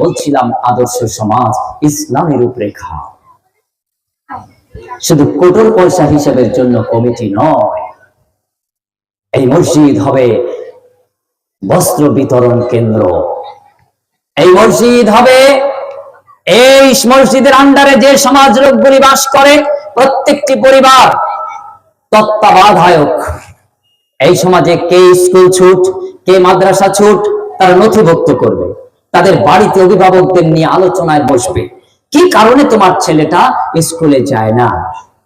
বলছিলাম আদর্শ সমাজ, ইসলামের রূপরেখা। শুধু কোটর পয়সা হিসাবের জন্য কমিটি নয়, এই মসজিদ হবে বস্ত্র বিতরণ কেন্দ্র। এই মসজিদ হবে এই মসজিদের আন্ডারে যে সমাজ লোকগুলি বাস করে, প্রত্যেকটি পরিবার তত্ত্বাবধায়ক। এই সমাজে কে স্কুল ছুট, কে মাদ্রাসা ছুট, তারা নথিভুক্ত করবে। তাদের বাড়িতে অভিভাবকদের নিয়ে আলোচনায় বসবে। কি কারণে তোমার ছেলেটা স্কুলে যায় না?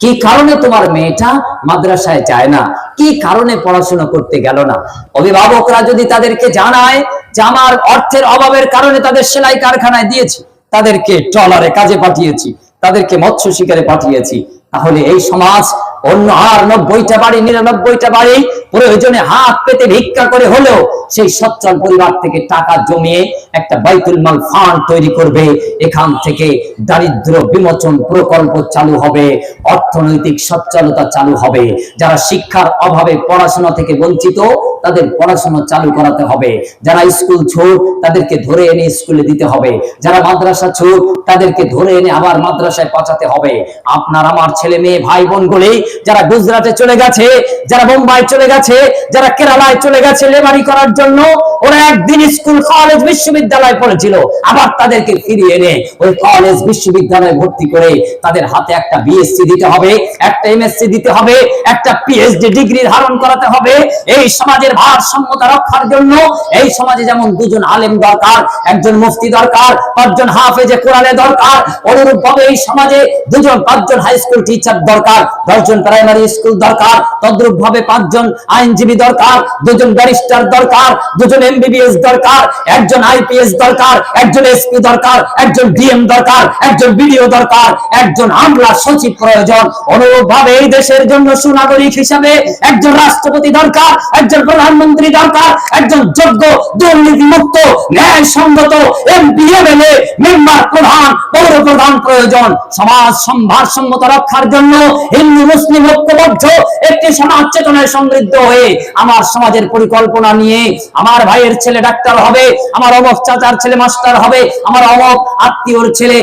কি কারণে তোমার মেয়েটা মাদ্রাসায় যায় না? কি কারণে পড়াশোনা করতে গেল না? অভিভাবকরা যদি তাদেরকে জানায় যে আমার অর্থের অভাবের কারণে তাদের সেলাই কারখানায় দিয়েছি, তাদেরকে ট্রলারে কাজে পাঠিয়েছি, তাদেরকে মৎস্য শিকারে পাঠিয়েছি, তাহলে এই সমাজ অন্য আর নব্বইটা বাড়ি, নিরানব্বইটা বাড়ি, প্রয়োজনে হাত পেতে ভিক্ষা করে হলেও সেই সচ্ছল পরিবার থেকে টাকা জমিয়ে একটা বাইতুল মাল ফান্ড তৈরি করবে। এখান থেকে দারিদ্র বিমোচন প্রকল্প চালু হবে, অর্থনৈতিক সচ্ছলতা চালু হবে। যারা শিক্ষার অভাবে পড়াশোনা থেকে বঞ্চিত তাদের পড়াশোনা চালু করাতে হবে। যারা স্কুল ছোট, তাদেরকে ধরে এনে স্কুলে দিতে হবে। যারা মাদ্রাসা ছোট, তাদেরকে ধরে এনে আবার মাদ্রাসায় পাঠাতে হবে। আপনার আমার ছেলে মেয়ে ভাই বোন গুলি, যারা গুজরাটে চলে গেছে, যারা বোম্বাই চলে গেছে, যারা কেরালায় চলে গেছে লেবারি করার জন্য, ওরা একদিন স্কুল কলেজ বিশ্ববিদ্যালয় পড়েছিল। আবার তাদেরকে ফিরিয়ে এনে ওই কলেজ বিশ্ববিদ্যালয়ে ভর্তি করে তাদের হাতে একটা বিএসসি দিতে হবে, একটা এমএসসি দিতে হবে, একটা পিএইচডি ডিগ্রি ধারণ করাতে হবে। এই সমাজের ভারসাম্যতা রক্ষার জন্য এই সমাজে যেমন দুজন আলেম দরকার, একজন মুফতি দরকার, পাঁচজন হাফেজে কোরআনে দরকার অনুরূপ ভাবে এই সমাজে দুজন, পাঁচজন হাই স্কুল টিচার দরকার, দশজন প্রাইমারি স্কুল দরকার ভাবে পাঁচজন আইনজীবী দরকার, দুজন ব্যারিস্টার দরকার, দুজন এমবিবিএস দরকার, একজন আইপিএস দরকার, একজন এসপি দরকার, একজন ডিএম দরকার, একজন বিডিও দরকার, একজন আমলা সচিব প্রয়োজন। অনুরূপ ভাবে এই দেশের জন্য সুনাগরিক হিসাবে একজন রাষ্ট্রপতি দরকার, একজন প্রধানমন্ত্রী দরকার একজন যোগ্য দুর্নীতি মুক্ত ন্যায় সঙ্গত এমপি এমএলএ মেম্বার প্রধান। পৌর প্রধান প্রয়োজন। সমাজ সম্ভারসম্মত রক্ষার জন্য হিন্দু, মুসলিম ঐক্যবদ্ধ একটি সমাজ চেতনায় সমৃদ্ধ হয়ে আমার সমাজের পরিকল্পনা নিয়ে আমার ভাইয়ের ছেলে ডাক্তার হবে, আমার অমক চাচার ছেলে মাস্টার হবে, আমার অমক আত্মীয়র ছেলে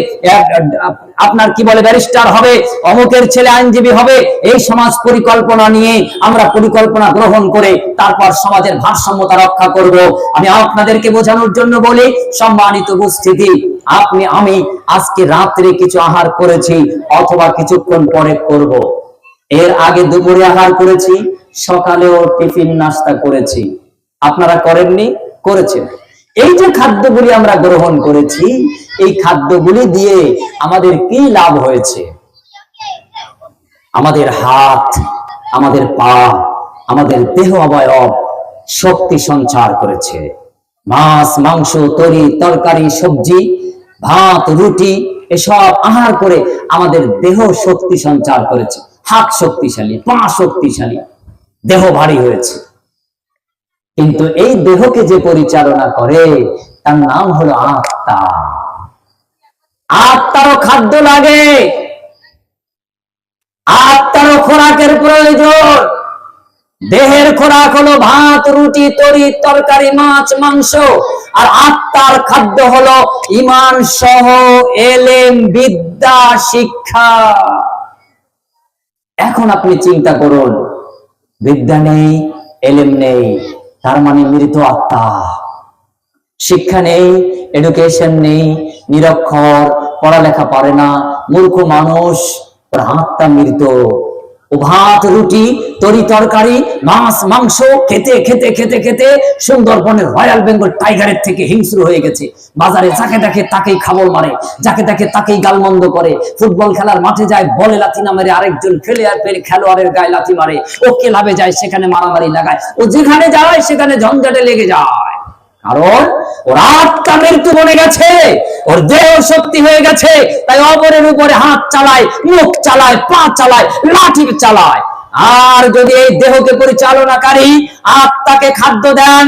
আপনার কি বলে ব্যারিস্টার হবে, অমুকের ছেলে আইনজীবী হবে, এই সমাজ পরিকল্পনা নিয়ে আমরা পরিকল্পনা গ্রহণ করে তারপর সমাজের ভারসাম্যতা রক্ষা করব। আমি আপনাদেরকে বোঝানোর জন্য বলি, সম্মানিত উপস্থিতি আপনি, আমি আজকে রাত্রে কিছু আহার করেছি অথবা কিছুক্ষণ পরে করব। এর আগে দুপুরে আহার করেছি, সকালেও টিফিন নাস্তা করেছি। আপনারা করেননি? করেছেন। এই যে খাদ্যগুলি আমরা গ্রহণ করেছি, এই খাদ্যগুলি দিয়ে আমাদের কি লাভ হয়েছে? আমাদের হাত, আমাদের পা, আমাদের দেহ অবয়ব শক্তি সঞ্চার করেছে। মাছ, মাংস, তরি, তরকারি, সবজি ভাত, রুটি এসব আহার করে আমাদের দেহ শক্তি সঞ্চার করেছে। হাত শক্তিশালী, পা শক্তিশালী, দেহ ভারী হয়েছে। কিন্তু এই দেহকে যে পরিচালনা করে, তার নাম হলো আত্মা। আত্মারও খাদ্য লাগে। আত্মারও খোরাকের প্রয়োজন। দেহের খোরাক হলো ভাত, রুটি, তরি, তরকারি, মাছ, মাংস। আর আত্মার খাদ্য হলো ইমান সহ এলেম, বিদ্যা, শিক্ষা। এখন আপনি চিন্তা করুন, বিদ্যা নেই, এলেম নেই, তার মানে মৃত আত্মা। শিক্ষা নেই এডুকেশন নেই, নিরক্ষর, পড়ালেখা পারে না, মূর্খ মানুষ, ওর আত্মা মৃত। ভাত, রুটি, তরি তরকারি, মাছ, মাংস খেতে খেতে খেতে খেতে সুন্দরবনের রয়্যাল বেঙ্গল টাইগারের থেকে হিংস্র হয়ে গেছে। বাজারে যাকে দেখে তাকেই খাবল মারে, যাকে দেখে তাকেই গালমন্দ করে। ফুটবল খেলার মাঠে যায়, বলে লাথি না মেরে আরেকজন খেলোয়াড় পেরে খেলোয়াড়ের গায়ে লাথি মারে। ও ক্লাবে যায়, সেখানে মারামারি লাগায়। ও যেখানে যায়, সেখানে ঝঞ্ঝাটে লেগে যায়। কারণ ওর আত্মা মৃত্যু বনে গেছে, ওর দেহ শক্তি হয়ে গেছে, তাই অপরের উপরে হাত চালায়, মুখ চালায়, পা চালায়, লাঠি চালায়। আর যদি এই দেহকে পরিচালনাকারী আত্মাকে খাদ্য দেন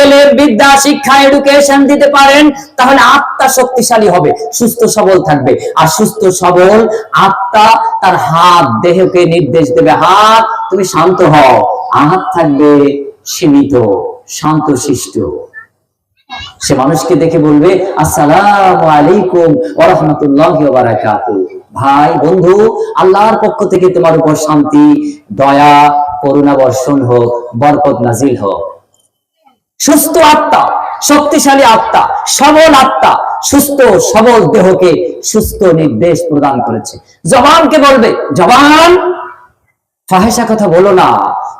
এলের বিদ্যা, শিক্ষা এডুকেশন দিতে পারেন, তাহলে আত্মা শক্তিশালী হবে, সুস্থ সবল থাকবে। আর সুস্থ সবল আত্মা তার হাত, দেহকে নির্দেশ দেবে, হাত, তুমি শান্ত হও হাত থাকবে সীমিত, শান্ত, শিষ্ট। সে মানুষকে দেখে বলবে, আসসালামু আলাইকুম ওয়া রাহমাতুল্লাহি ভাই, বন্ধু, আল্লাহর পক্ষ থেকে তোমার উপর শান্তি, দয়া, করুণা বর্ষণ হোক, বরকত নাজিল হোক। সুস্থ আত্মা, শক্তিশালী আত্মা, সবল আত্মা, সুস্থ সবল দেহকে সুস্থ নির্দেশ প্রদান করেছে। জবানকে বলবে, জবান ফাহেসা কথা বলো না,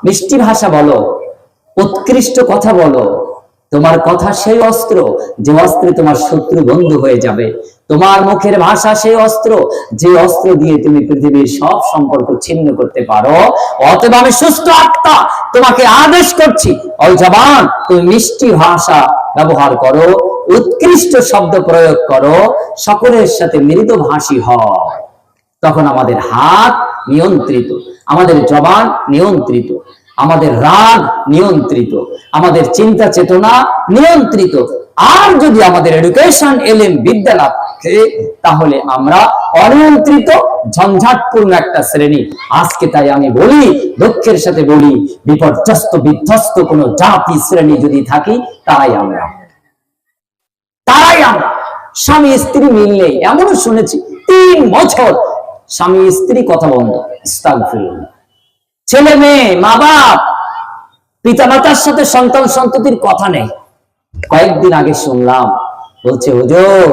মিষ্টি ভাষা বলো, উৎকৃষ্ট কথা বলো। তোমার কথা সেই অস্ত্র, যে অস্ত্রে তোমার শত্রু বন্ধু হয়ে যাবে। তোমার মুখের ভাষা সেই অস্ত্র, যে অস্ত্র দিয়ে তুমি পৃথিবীর সব সম্পর্ক ছিন্ন করতে পারো। অতএব আমি সুস্থ আত্মা, তোমাকে আদেশ করছি ওই জবান, তুমি মিষ্টি ভাষা ব্যবহার করো, উৎকৃষ্ট শব্দ প্রয়োগ করো, সকলের সাথে মৃদু ভাষী হয় তখন আমাদের হাত নিয়ন্ত্রিত, আমাদের জবান নিয়ন্ত্রিত। আমাদের রাগ নিয়ন্ত্রিত, আমাদের চিন্তা চেতনা নিয়ন্ত্রিত। আর যদি আমাদের এডুকেশন এলেম বিদ্যা না থাকে, তাহলে আমরা অনিয়ন্ত্রিত, ঝঞ্ঝাটপূর্ণ একটা শ্রেণি। আজকে তাই আমি বলি, দুঃখের সাথে বলি, বিপর্যস্ত, বিধ্বস্ত কোন জাতি শ্রেণি যদি থাকি তাই আমরা। তাই আমরা। স্বামী, স্ত্রী মিললে এমনও শুনেছি, তিন বছর স্বামী, স্ত্রী কথা বন্ধ। আস্তাগফিরুল্লাহ। ছেলে মেয়ে, মা বাপ পিতা মাতার সাথে সন্তান সন্ততির কথা নেই। কয়েকদিন আগে শুনলাম, বলছে, হুজুর,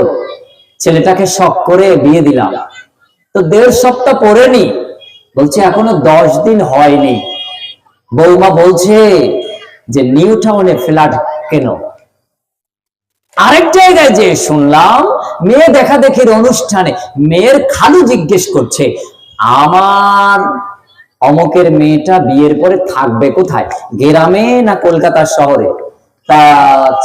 ছেলেটাকে শখ করে বিয়ে দিলাম। তো দেড় সপ্তাহ পরেনি। বলছে, এখনও দশ দিন হয়নি। বৌমা বলছে যে, নিউ টাউনে ফ্ল্যাট কেন? আরেক জায়গায় যে শুনলাম, মেয়ে দেখা দেখির অনুষ্ঠানে, মেয়ের খালু জিজ্ঞেস করছে, আমার অমকের মেয়েটা বিয়ের পরে থাকবে কোথায়? গ্রামে না কলকাতা শহরে? তা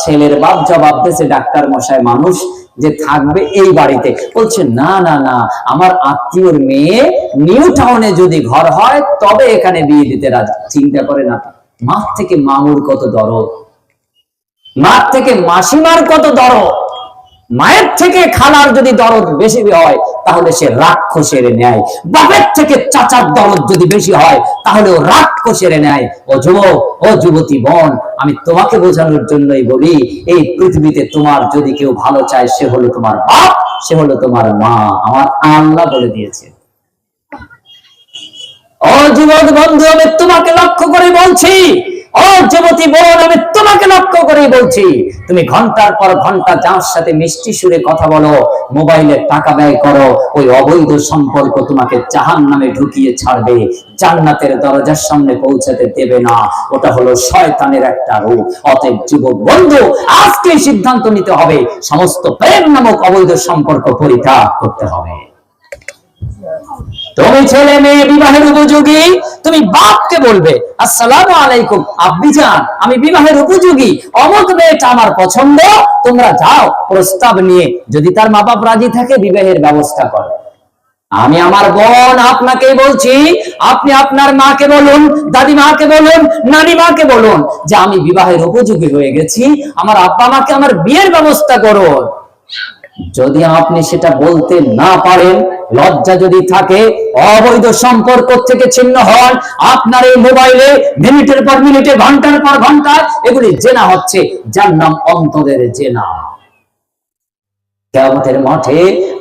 ছেলের বাপ জবাব দিয়েছে, ডাক্তার মশাই মানুষ যে থাকবে এই বাড়িতে। বলছে, না না না, আমার আত্মীয়র মেয়ে নিউ টাউনে যদি ঘর হয়, তবে এখানে বিয়ে দিতে রাজি। চিন্তা করে না। মার থেকে মামুর কত দরদ? মাঠ থেকে মাসিমার কত দরদ? মায়ের থেকে খালার যদি দরদ বেশি হয়, তাহলে সে রাক্ষসের ন্যায়। বাপের থেকে চাচার দরদ যদি বেশি হয়, তাহলে ও রাক্ষসের ন্যায়। ও যুবক, ও যুবতী বোন, আমি তোমাকে বোঝানোর জন্যই বলি, এই পৃথিবীতে তোমার যদি কেউ ভালো চায়, সে হলো তোমার বাপ, সে হলো তোমার মা। আমার আল্লাহ বলে দিয়েছে। ও যুবক বন্ধু, আমি তোমাকে লক্ষ্য করে বলছি ঢুকিয়ে ছাড়বে দরজার সামনে পৌঁছাতে দেবে না, ওটা হলো শয়তানের একটা রূপ। অতএব যুবক বন্ধু আজকে সিদ্ধান্ত নিতে হবে, সমস্ত প্রেম নামক অবৈধ সম্পর্ক পরিত্যাগ করতে হবে। তুমি ছেলে মেয়ে বিবাহের উপযোগী, তুমি বাপকে বলবে, আসসালামু আলাইকুম আব্বি জান আমি বিবাহের উপযোগী অমুক মেয়েটা আমার পছন্দ, তোমরা যাও, প্রস্তাব নিয়ে। যদি তার মা বাপ রাজি থাকে, বিবাহের ব্যবস্থা করো। আমি আমার বোন আপনাকে বলছি, আপনি আপনার মাকে বলুন, দাদি মাকে বলুন, নানি মাকে বলুন যে, আমি বিবাহের উপযোগী হয়ে গেছি, আমার আব্বা মাকে আমার বিয়ের ব্যবস্থা করুন। যদি আপনি সেটা বলতে না পারেন, লজ্জা যদি থাকে, অবৈধ সম্পর্ক থেকে ছিন্ন হন, আপনার এই মোবাইলে মিনিটের পর মিনিটে, ঘণ্টার পর ঘণ্টা, এগুলি জেনা হচ্ছে, যার নাম অন্তরের জেনা। কেয়ামতের মাঠে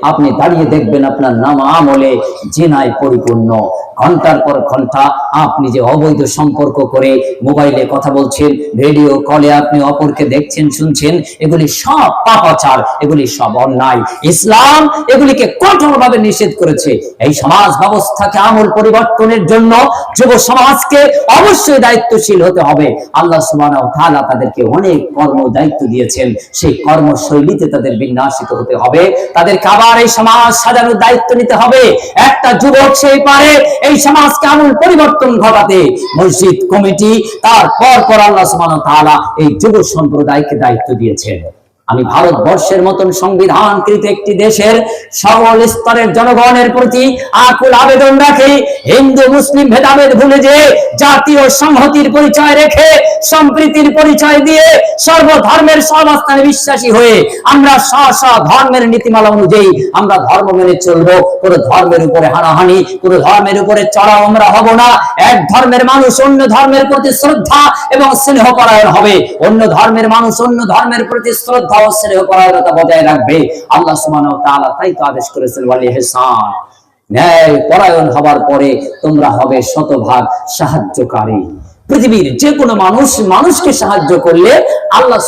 আপনি দাঁড়িয়ে দেখবেন আপনার নাম আমলে জেনায় পরিপূর্ণ। ঘণ্টার পর ঘণ্টা আপনি যে অবৈধ সম্পর্ক করে মোবাইলে কথা বলছেন, রেডিও কলে আপনি অপরকে দেখছেন, শুনছেন, এগুলি সব পাপাচার, এগুলি সব অন্যায়। ইসলাম এগুলিকে কঠোরভাবে নিষেধ করেছে। এই সমাজ ব্যবস্থাকে আমল পরিবর্তনের জন্য যুব সমাজকে অবশ্যই দায়িত্বশীল হতে হবে। আল্লাহ তাআলা তাদেরকে অনেক কর্ম দায়িত্ব দিয়েছেন। সেই কর্মশৈলীতে তাদের বিন্যাসিত হতে হবে। তাদেরকে আবার এই সমাজ সাজানোর দায়িত্ব নিতে হবে। একটা যুবক সেই পারে, এই সমাজকে আমূল পরিবর্তন ঘটাতে। মসজিদ কমিটি, তারপর পর আল্লাহ ওয়া তাআলা এই যুব সম্প্রদায়কে দায়িত্ব দিয়েছেন। আমি ভারতবর্ষের মতন সংবিধানকৃত একটি দেশের সকল স্তরের জনগণের প্রতি আকুল আবেদন রাখি। হিন্দু, মুসলিম ভেদাভেদ ভুলে যে জাতীয় সংহতির পরিচয় রেখে, সম্প্রীতির পরিচয় দিয়ে সর্বধর্মের সর্বস্থানে বিশ্বাসী হয়ে আমরা স্ব স্ব ধর্মের নীতিমালা অনুযায়ী আমরা ধর্ম মেনে চলবো। কোন ধর্মের উপরে হানাহানি, কোন ধর্মের উপরে চড়াও আমরা হব না। এক ধর্মের মানুষ অন্য ধর্মের প্রতি শ্রদ্ধা এবং স্নেহ পরায়ণ হবে। অন্য ধর্মের মানুষ অন্য ধর্মের প্রতি শ্রদ্ধা স্নেহ পরায়ণতা বজায় রাখবে। আল্লাহ তাআলা তাই তো আদেশ করেছেন, ওয়ালি ইহসান। ন্যায় পরায়ণ হবার পরে তোমরা হবে শতভাগ সাহায্যকারী। পৃথিবীর যে কোনো মানুষ মানুষকে সাহায্য করলে আল্লাহ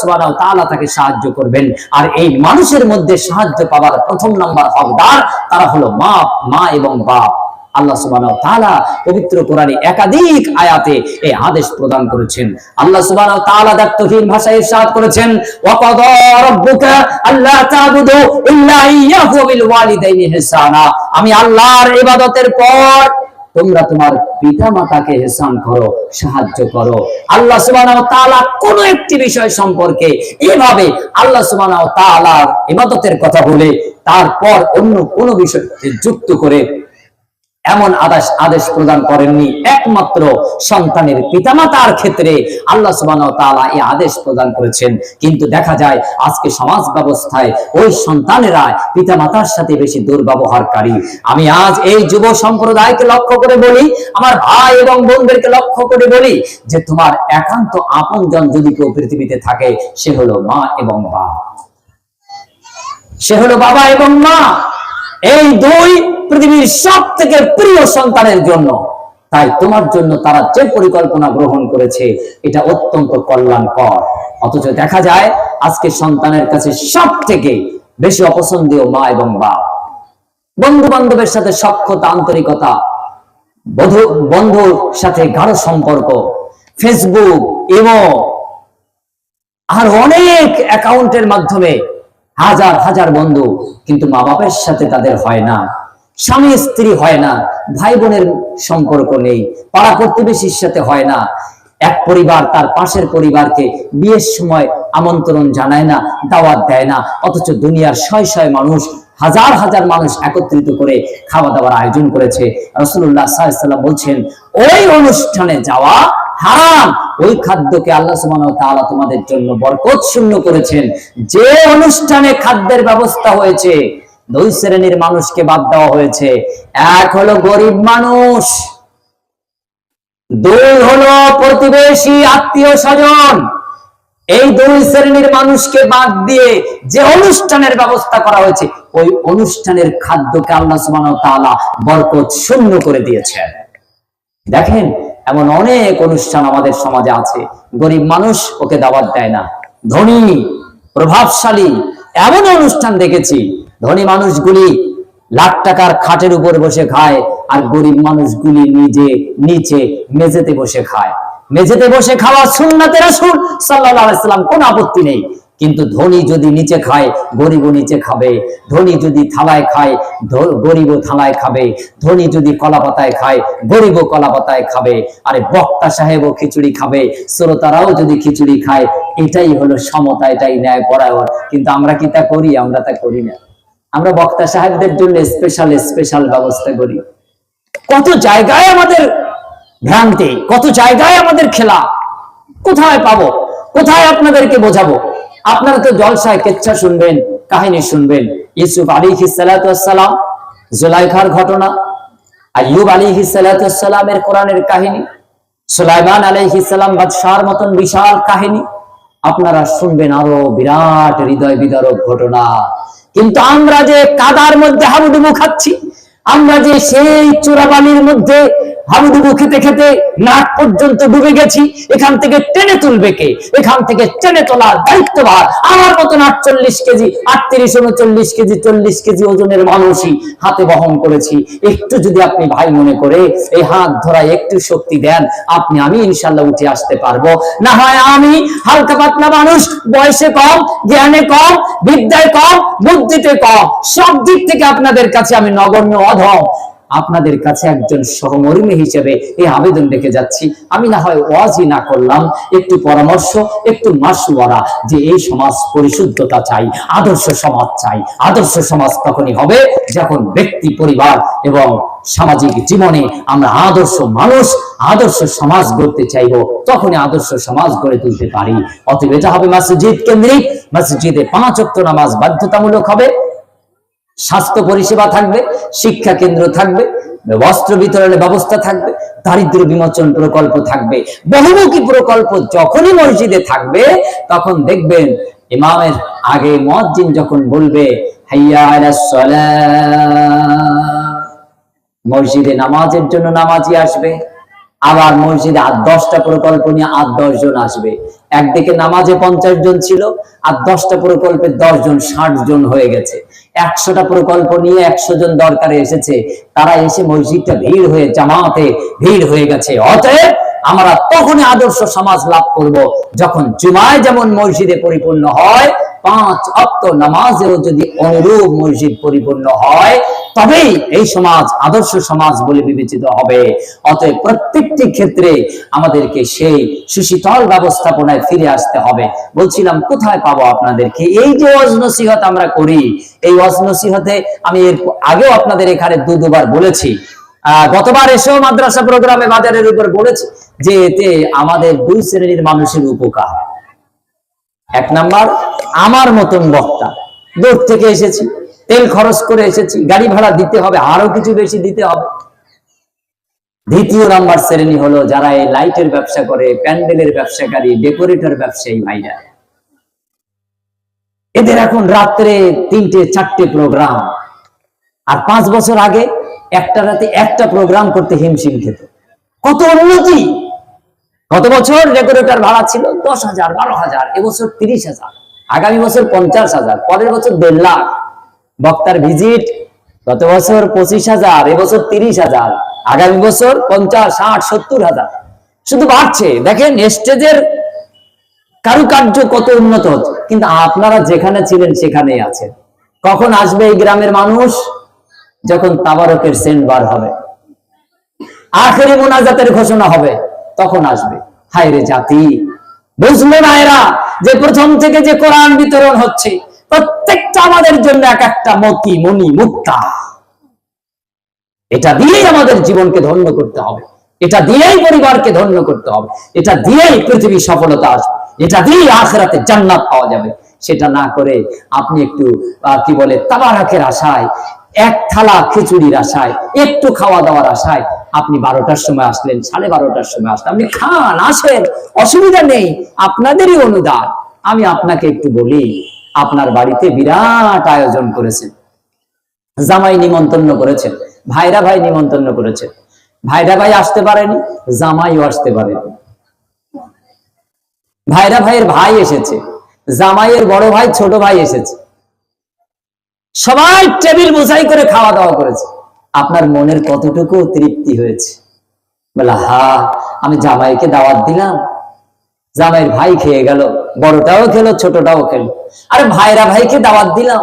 তাআলা তাকে সাহায্য করবেন। আর এই মানুষের মধ্যে সাহায্য পাওয়ার প্রথম নাম্বার হকদার তারা হলো মা মা এবং বাপ। আল্লাহ সুবহানাহু ওয়া তাআলা পবিত্র কোরআনে একাধিক আয়াতে এই আদেশ প্রদান করেছেন। আল্লাহ সুবহানাহু ওয়া তাআলা দায়িত্বহীন ভাষায় ইরশাদ করেছেন ওয়া কাদা রাব্বুকা আল্লা তা'বুদু ইল্লা ইয়্যাহু ওয়া বিল ওয়ালিদাইনি ইহসানা। আমি আল্লাহর ইবাদতের পর তোমরা তোমার পিতা মাতাকে হেসান করো, সাহায্য করো। আল্লাহ তাআলা কোন একটি বিষয় সম্পর্কে এভাবে আল্লাহ তাআলার ইবাদতের কথা বলে তারপর অন্য কোন বিষয়কে যুক্ত করে এমন আদেশ আদেশ প্রদান করেননি। একমাত্র সন্তানের পিতামাতার ক্ষেত্রে আল্লাহ সুবহানাহু ওয়া তাআলা এই আদেশ প্রদান করেছেন। কিন্তু দেখা যায়, আজকে সমাজ ব্যবস্থায় ওই সন্তানেরা পিতামাতার সাথে বেশি দুর্ব্যবহারকারী। আমি আজ এই যুব সম্প্রদায়কে লক্ষ্য করে বলি, আমার ভাই এবং বোনদেরকে লক্ষ্য করে বলি যে তোমার একান্ত আপনজন যদি কেউ পৃথিবীতে থাকে, সে হলো মা এবং বাবা। সে হলো বাবা এবং মা। এই দুই পৃথিবীর সব থেকে প্রিয় সন্তানের জন্য। তাই তোমার জন্য তারা যে পরিকল্পনা গ্রহণ করেছে, এটা অত্যন্ত কল্যাণকর। অথচ দেখা যায়, আজকে সন্তানের কাছে সব থেকে বেশি অপছন্দীয় মা এবং বাপ। বন্ধু বান্ধবের সাথে সক্ষতা আন্তরিকতা, বধু, বন্ধুর সাথে গাঢ় সম্পর্ক ফেসবুক এবং আর অনেক অ্যাকাউন্টের মাধ্যমে হাজার হাজার বন্ধু, কিন্তু মা বাপের সাথে তাদের হয় না। স্বামী, স্ত্রী হয় না ভাই বোনের সম্পর্ক নেই, পাড়া প্রতিবেশীর সাথে হয় না। এক পরিবার তার পাশের পরিবারকে বিয়ের সময় আমন্ত্রণ জানায় না, দাওয়াত দেয় না, অথচ দুনিয়ার শয় শয় মানুষ হাজার হাজার মানুষ একত্রিত করে খাওয়া দাওয়ার আয়োজন করেছে। রসুল্লাহ সাল্লাম বলছেন, ওই অনুষ্ঠানে যাওয়া হারাম। ওই খাদ্যকে আল্লাহ তাআলা তোমাদের জন্য বরকত শূন্য করেছেন। যে অনুষ্ঠানে খাদ্যের ব্যবস্থা হয়েছে, দুই শ্রেণির মানুষকে বাদ দেওয়া হয়েছে। এক হলো গরিব মানুষ, দুই হলো প্রতিবেশী আত্মীয় স্বজন। এই দুই শ্রেণির মানুষকে বাদ দিয়ে যে অনুষ্ঠানের ব্যবস্থা করা হয়েছে, ওই অনুষ্ঠানের খাদ্যকে আল্লাহ তাআলা বরকত শূন্য করে দিয়েছেন। দেখেন, এমন অনেক অনুষ্ঠান আমাদের সমাজে আছে। গরিব মানুষ ওকে দাওয়াত দেয় না। ধনী, প্রভাবশালী, এমন অনুষ্ঠান দেখেছি। ধনী মানুষগুলি লাখ টাকার খাটের উপর বসে খায় আর গরিব মানুষগুলি নিজে, নিচে, মেঝেতে বসে খায়। মেঝেতে বসে খাওয়া সুন্নাতে রাসূল সাল্লাল্লাহু আলাইহি সাল্লাম, কোনো আপত্তি নেই। কিন্তু ধনী যদি নিচে খায়, গরিবও নিচে খাবে। ধনী যদি থালায় খায় গরিবও থালায় খাবে। ধনী যদি কলা পাতায় খায়, গরিবও কলা পাতায় খাবে। আরে বক্তা সাহেবও খিচুড়ি খাবে, শ্রোতারাও যদি খিচুড়ি খায়, এটাই হলো সমতা, এটাই ন্যায় পরায়ণ কিন্তু আমরা কি তা করি? আমরা তা করি না। আমরা বক্তা সাহেবদের জন্য স্পেশাল স্পেশাল ব্যবস্থা করি। কত জায়গায় আমাদের ভ্রান্তি, কত জায়গায় আমাদের খেলা? কোথায় পাবো? কোথায় আপনাদেরকে বোঝাবো? আপনারা তো জলসায় কেচ্ছা শুনবেন, কাহিনী শুনবেন। ইউসুফ আলী সালাম জুলাইখার ঘটনা, আইয়ুব আলী সালামের কোরআনের কাহিনী, সুলাইমান আলাইহি সালাম বাদশার মতন বিশাল কাহিনী। আপনারা শুনবেন আরও বিরাট হৃদয় বিদারক ঘটনা। কিন্তু আমরা যে কাদার মধ্যে হাবুডুবু খাচ্ছি আমরা যে সেই চোরাবালির মধ্যে হাবুডুবু খেতে খেতে নাক পর্যন্ত ডুবে গেছি। এখান থেকে টেনে তুলবে কে? এখান থেকে টেনে তোলার দায়িত্বভার আমার মতন আটচল্লিশ কেজি, আটত্রিশ, উনচল্লিশ কেজি, চল্লিশ কেজি ওজনের মানুষই হাতে বহন করেছি। একটু যদি আপনি ভাই মনে করে এই হাত ধরায় একটু শক্তি দেন, আপনি, আমি ইনশাল্লাহ উঠে আসতে পারব। না হয় আমি হালকা পাতলা মানুষ, বয়সে কম, জ্ঞানে কম, বিদ্যায় কম, বুদ্ধিতে কম, সব দিক থেকে আপনাদের কাছে আমি নগণ্য অধম। আপনাদের কাছে একজন সহমর্মী হিসেবে এই আবেদন রেখে যাচ্ছি। আমি না হয় ওয়াজই না করলাম। একটু পরামর্শ, একটু মাসুয়ারা যে এই সমাজ পরিশুদ্ধতা চাই, আদর্শ সমাজ চাই। আদর্শ সমাজ তখনই হবে যখন ব্যক্তি, পরিবার এবং সামাজিক জীবনে আমরা আদর্শ মানুষ, আদর্শ সমাজ গড়তে চাইব, তখনই আদর্শ সমাজ গড়ে তুলতে পারি। অতএব এটা হবে মসজিদ কেন্দ্রিক। মসজিদে পাঁচ অক্ট নামাজ বাধ্যতামূলক হবে। স্বাস্থ্য পরিষেবা থাকবে, শিক্ষা কেন্দ্র থাকবে, বস্ত্র বিতরণের ব্যবস্থা থাকবে, দারিদ্র বিমোচন প্রকল্প থাকবে, বহুমুখী প্রকল্প যখনই মসজিদে থাকবে, তখন দেখবেন ইমামের আগে মজ্জিন যখন বলবে মসজিদে নামাজের জন্য নামাজি আসবে। আবার মসজিদে আর দশটা প্রকল্প নিয়ে আর দশ জন আসবে। একদিকে নামাজে পঞ্চাশ জন ছিল, আর দশটা প্রকল্পে জন, ষাট জন হয়ে গেছে। একশোটা প্রকল্প নিয়ে একশো জন দরকারে এসেছে। তারা এসে মসজিদটা ভিড় হয়ে, জামাতে ভিড় হয়ে গেছে। অতএব আমরা তখনই আদর্শ সমাজ লাভ করব, যখন জুমায় যেমন মসজিদে পরিপূর্ণ হয়, পাঁচ অক্ত নামাজেও যদি অনুরূপ মসজিদ পরিপূর্ণ হয় তবেই এই সমাজ, আদর্শ সমাজ বলে বিবেচিত হবে। অতএব প্রত্যেকটি ক্ষেত্রে আমাদেরকে সেই সুশীতল ব্যবস্থাপনায় ফিরে আসতে হবে। বলছিলাম, কোথায় পাবো আপনাদেরকে? এই যে ওয়াজ নসিহত আমরা করি, এই ওয়াজ নসিহতে আমি এর আগেও আপনাদের এখানে দু দুবার বলেছি। গতবার এসেও মাদ্রাসা প্রোগ্রামে বাজারের উপর বলেছি যে এতে আমাদের দুই শ্রেণির মানুষের উপকার। এক নাম্বার, আমার মতন বক্তা। দূর থেকে এসেছি। তেল খরচ করে এসেছি, গাড়ি ভাড়া দিতে হবে, আরও কিছু বেশি দিতে হবে। দ্বিতীয় নাম্বার শ্রেণি হলো যারা এই লাইটের ব্যবসা করে, প্যান্ডেলের ব্যবসাকারী, ডেকোরেটর ব্যবসায়ী ভাইরা। এদের এখন রাত্রে তিনটে, চারটে প্রোগ্রাম আর পাঁচ বছর আগে একটা রাতে একটা প্রোগ্রাম করতে হিমশিম খেত। কত উন্নতি! গত বছর ডেকোরেটর ভাড়া ছিল দশ হাজার, বারো হাজার, এবছর তিরিশ হাজার, আগামী বছর পঞ্চাশ হাজার, পরের বছর দেড় লাখ। বক্তার ভিজিট গত বছর পঁচিশ হাজার, এবছর তিরিশ হাজার, আগামী বছর পঞ্চাশ, ষাট, সত্তর হাজার। শুধু বাড়ছে। দেখেন, স্টেজের কারুকার্য কত উন্নত হচ্ছে। কিন্তু আপনারা যেখানে ছিলেন, সেখানেই আছেন। কখন আসবে এই গ্রামের মানুষ? যখন তাবারকের সেন্ট বার হবে। আখেরি মোনাজাতের ঘোষণা হবে। তখন আসবে। হায় রে জাতি! বুঝলো না এরা? যে প্রথম থেকে যে কোরআন বিতরণ হচ্ছে প্রত্যেকটা আমাদের জন্য এক একটা মতি মনি মুক্তা এটা দিয়েই আমাদের জীবনকে ধন্য করতে হবে। এটা দিয়েই পরিবারকে ধন্য করতে হবে। এটা দিয়েই পৃথিবী সফলতা আসবে। এটা দিয়েই আখেরাতে জান্নাত পাওয়া যাবে। সেটা না করে আপনি একটু কি বলে, তাবারাকের আশায়, এক থালা খিচুড়ির আশায়, একটু খাওয়া দাওয়ার আশায় আপনি বারোটার সময় আসলেন, সাড়ে বারোটার সময় আসলেন। আপনি খান, আসেন, অসুবিধা নেই। আপনাদেরই অনুদান। আমি আপনাকে একটু বলি আপনার বাড়িতে বিরাট আয়োজন করেছেন। জামাই নিমন্ত্রণ করেছেন, ভাইরা ভাই নিমন্ত্রণ করেছেন। ভাইরা ভাই আসতে পারেনি, জামাইও আসতে পারেনি। ভাইরা ভাইয়ের ভাই এসেছে, জামাইয়ের বড় ভাই, ছোট ভাই এসেছে। সবাই টেবিল বোঝাই করে খাওয়া দাওয়া করেছে। আপনার মনের কতটুকু তৃপ্তি হয়েছে? বলে হা আমি জামাইকে দাওয়াত দিলাম জামাইয়ের ভাই খেয়ে গেল, বড়টাও খেলো, ছোটটাও খেলো। আর ভাইরা ভাইকে দাওয়াত দিলাম।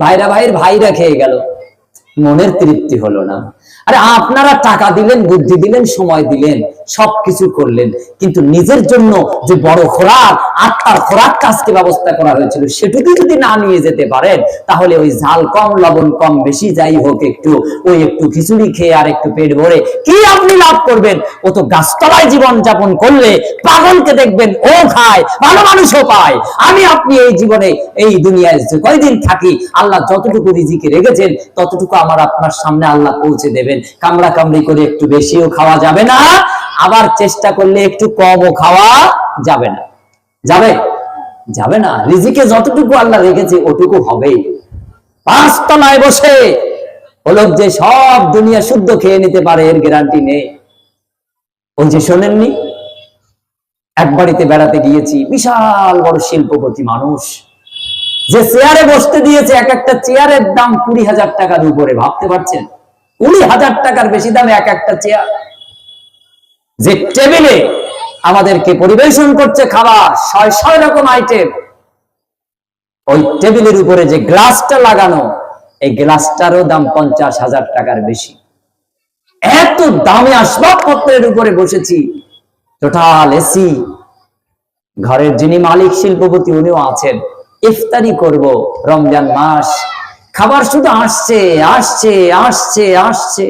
ভাইরা ভাইয়ের ভাইরা খেয়ে গেল। মনের তৃপ্তি হলো না। আরে আপনারা টাকা দিলেন, বুদ্ধি দিলেন, সময় দিলেন, সবকিছু করলেন, কিন্তু নিজের জন্য যে বড় খোরাক আত্মার খোরাক কাজকে ব্যবস্থা করা হয়েছিল, সেটুকু যদি না নিয়ে যেতে পারেন, তাহলে ওই ঝাল কম, লবণ কম, বেশি যাই হোক একটু, ওই একটু খিচুড়ি খেয়ে আর একটু পেট ভরে, কি আপনি লাভ করবেন? ও তো গাছতলায় জীবন যাপন করলে পাগলকে দেখবেন, ও খায়, ভালো মানুষও পায়। আমি আপনি এই জীবনে, এই দুনিয়ায় কয়দিন থাকি, আল্লাহ যতটুকু রিজিকে রেখেছেন, ততটুকু আমার আপনার সামনে আল্লাহ পৌঁছে দেবেন। কামড়া কামড়ি করে একটু বেশিও খাওয়া যাবে না, আবার চেষ্টা করলে একটু কমও খাওয়া যাবে না। যাবে? যাবে না। রিজিকে যতটুকু আল্লাহ রেখেছে, ওটুকু হবেই। পাঁচতলায় বসে হলো যে সব দুনিয়া শুদ্ধ খেয়ে নিতে পারে, এর গ্যারান্টি নেই। ওই যে শোনেননি? এক বাড়িতে বেড়াতে গিয়েছি, বিশাল বড় শিল্পপতি মানুষ। যে চেয়ারে বসতে দিয়েছে এক একটা চেয়ারের দাম কুড়ি হাজার টাকার উপরে, ভাবতে পারছেন? কুড়ি হাজার টাকার বেশি দামে এক একটা চেয়ার যে টেবিলে আমাদেরকে পরিবেশন করছে খাবার, ছয় ছয় রকম আইটেম ওই টেবিলের উপরে যে গ্লাসটা লাগানো, এই গ্লাসটারও দাম পঞ্চাশ হাজার টাকার বেশি। এত দামি আসবাবপত্রের উপরে বসেছি। টোটাল এসি ঘরের যিনি মালিক, শিল্পপতি, উনিও আছেন। ইফতারি করব রমজান মাস। খাবার শুধু আসছে আসছে আসছে আসছে।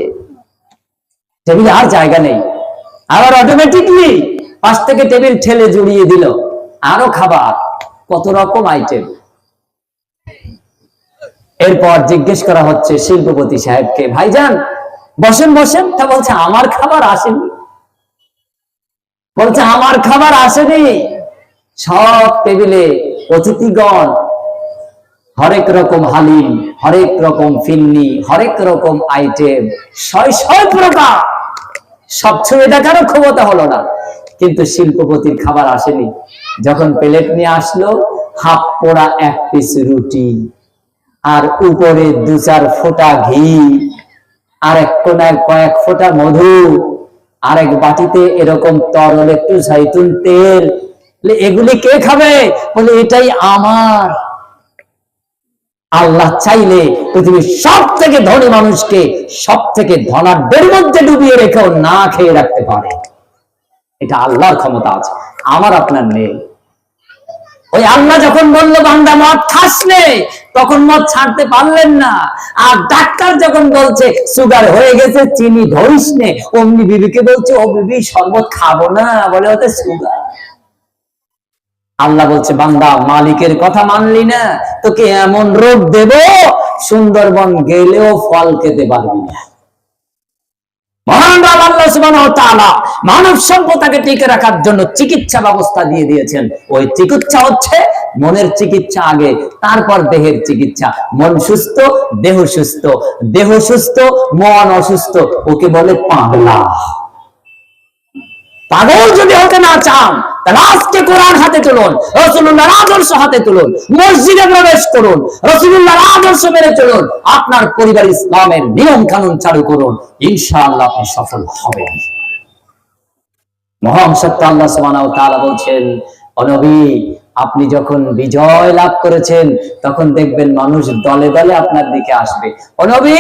টেবিলে আর জায়গা নেই। আবার অটোমেটিকলি পাশ থেকে টেবিল ঠেলে জুড়িয়ে দিল। আরও খাবার, কত রকম আইটেম এরপর জিজ্ঞেস করা হচ্ছে শিল্পপতি সাহেবকে, ভাইজান, বসেন বসেন। তা বলছে, আমার খাবার আসেনি। বলছে, আমার খাবার আসেনি। সব টেবিলে অতিথিগণ, হরেক রকম হালিম, হরেক রকম ফিন্নি, হরেক রকম আইটেম ছয় ছয় প্রকার সব ছুঁয়ে দেখারও ক্ষমতা হলো না। কিন্তু শিল্পপতির খাবার আসেনি। যখন প্লেট নিয়ে আসলো, হাফ পোড়া এক পিস রুটি, আর উপরে দু চার ফোঁটা ঘি, আর এক কোনায় কয়েক ফোঁটা মধু আর এক বাটিতে এরকম তরল একটু জাইতুন তেল এগুলি কে খাবে? বলে, এটাই আমার। আল্লাহ চাইলে পৃথিবীর সব থেকে ধনী মানুষকে সব থেকে ধনাঢ্যের মধ্যে ডুবিয়ে রেখেও না খেয়ে রাখতে পারে। এটা আল্লাহর ক্ষমতা আছে। আমার আপনার নেই। ওই আল্লাহ যখন বলল, বান্দা, মদ খাস তখন মদ ছাড়তে পারলেন না। আর ডাক্তার যখন বলছে, সুগার হয়ে গেছে, চিনি ধরিস নে। অমনি বিবিকে বলছে, ও বিবি, শরবত খাব না। বলে, ওতে সুগার। আল্লাহ বলছে, বান্দা, মালিকের কথা মানলি না, তোকে এমন রোগ দেব, সুন্দরবন গেলেও ফল খেতে পারবি না। মানব টিকে রাখার জন্য চিকিৎসা ব্যবস্থা দিয়ে দিয়েছেন। ওই চিকিৎসা হচ্ছে মনের চিকিৎসা আগে, তারপর দেহের চিকিৎসা। মন সুস্থ, দেহ সুস্থ। দেহ সুস্থ, মন অসুস্থ। ওকে বলে পাগলা। পাগল যদি হতে না চান কোরআন হাতে তুলুন রসুল্লাহর আদর্শ হাতে তুলুন, মসজিদে প্রবেশ করুন রসুল্লাহর আদর্শ মেনে চলুন, আপনার পরিবার ইসলামের নিয়ম কানুন চালু করুন, ইনশাআল্লাহ আপনি সফল হবেন। মহান সত্য আল্লাহ সুবহানাহু ওয়া তাআলা বলছেন ও নবী আপনি যখন বিজয় লাভ করেছেন, তখন দেখবেন মানুষ দলে দলে আপনার দিকে আসবে। ও নবী,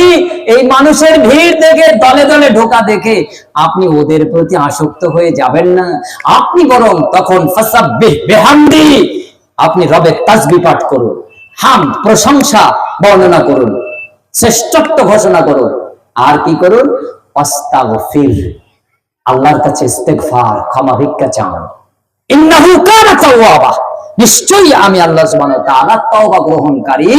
এই মানুষের ভিড় দেখে, দলে দলে ঢোকা দেখে আপনি ওদের প্রতি আসক্ত হয়ে যাবেন না। আপনি বরং তখন বিহামদি, আপনি রবের তাসবিহ পাঠ করুন, হাম, প্রশংসা বর্ণনা করুন, শ্রেষ্ঠত্ব ঘোষণা করুন। আর কি করুন? অস্তাগফির, আল্লাহর কাছে ইস্তেগফার, ক্ষমা ভিক্ষা চান। ইন্নাহু কানা তাওয়াবা। নিশ্চয়ই আমি আল্লাহ ওয়া তাআলা তওবা গ্রহণকারী।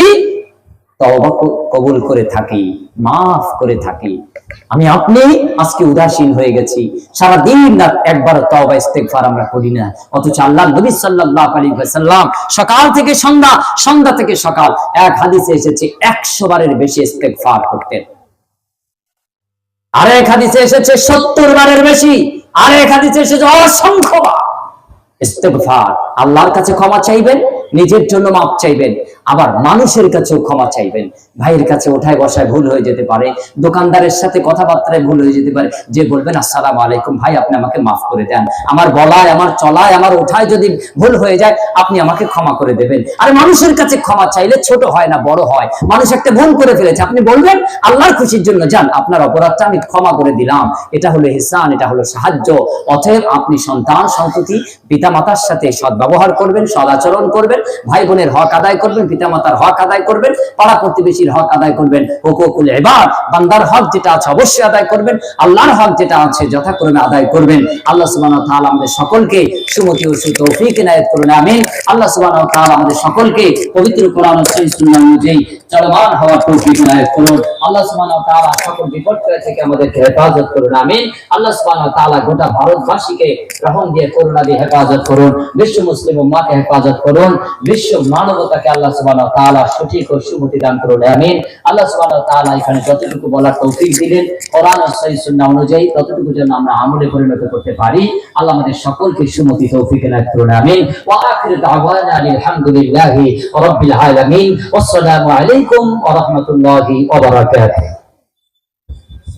তওবা কবুল করে থাকি, মাফ করে থাকি। আমি আপনি, আজকে উদাসীন হয়ে গেছি। সারা দিন রাত একবার তওবা, ইস্তেগফার আমরা করি না। অথচ আল্লাহ নবী সাল্লাল্লাহু আলাইহি ওয়াসাল্লাম সকাল থেকে সন্ধ্যা সন্ধ্যা থেকে সকাল এক হাদিসে এসেছে 100 বারের বেশি ইস্তেগফার করতেন। আরেক হাদিসে এসেছে, সত্তর বারের বেশি। আরেক হাদিসে এসেছে, অসংখ্য বার। ইস্তেগফার। আল্লাহর কাছে ক্ষমা চাইবেন নিজের জন্য মাপ চাইবেন। আবার মানুষের কাছেও ক্ষমা চাইবেন। ভাইয়ের কাছে ওঠায় বসায় ভুল হয়ে যেতে পারে। দোকানদারের সাথে কথাবার্তায় ভুল হয়ে যেতে পারে। যে বলবেন, আসসালামু আলাইকুম ভাই, আপনি আমাকে মাফ করে দেন। আমার বলায়, আমার চলায়, আমার ওঠায় যদি ভুল হয়ে যায়, আপনি আমাকে ক্ষমা করে দেবেন। আর মানুষের কাছে ক্ষমা চাইলে ছোট হয় না, বড় হয়। মানুষ একটা ভুল করে ফেলেছে। আপনি বলবেন, আল্লাহর খুশির জন্য যান, আপনার অপরাধটা আমি ক্ষমা করে দিলাম। এটা হলো হিসান এটা হলো সাহায্য। অতএব আপনি সন্তান, সন্ততি পিতা মাতার সাথে সদ্ব্যবহার করবেন, সদাচরণ করবেন ভাই বোনের হক আদায় করবেন পিতামাতার হক আদায় করবেন, পাড়া প্রতিবেশীর হক আদায় করবেন, হুকুকুল এবার বান্দার হক যেটা আছে অবশ্যই আদায় করবেন, আল্লাহর হক যেটা আছে যথাক্রমে আদায় করবেন। আল্লাহ সুবান তাহলে আমাদের সকলকে সুমতি ও সুতৌফিক নায়ত করুন, আমিন। আল্লাহ সুবান তাহলে আমাদের সকলকে পবিত্র কোরআন অনুযায়ী চলমান হওয়ার তৌফিক ইনায়েত করুন। আল্লাহ সুবহানাহু ওয়া তাআলা সকল বিপর্যয় থেকে আমাদেরকে হেফাজত করুন, আমিন। আল্লাহ সুবহানাহু ওয়া তাআলা গোটা ভারতবাসীকে রহম দিয়ে, করুণা দিয়ে হেফাজত করুন। বিশ্ব মুসলিম উম্মাহকে হেফাজত করুন। বিশ্ব মানবতাকে আল্লাহ সুবহানাহু ওয়া তাআলা সঠিক ও সুমতি দান করুন, আমিন। আল্লাহ সুবহানাহু ওয়া তাআলা এখানে যতটুকু বলার তৌফিক দিলেন, কোরআন ও সহিহ সুন্নাহ অনুযায়ী ততটুকু যেন আমরা আমলে পরিণত করতে পারি, আল্লাহ আমাদের সকলকে সুমতি, তৌফিক এনায়েত করুন, আমিন। ওয়া আখিরু দাওয়ানা আলহামদুলিল্লাহি রাব্বিল আলামিন। ওয়াসসালামু আলাইকুম বারাকাতুহু।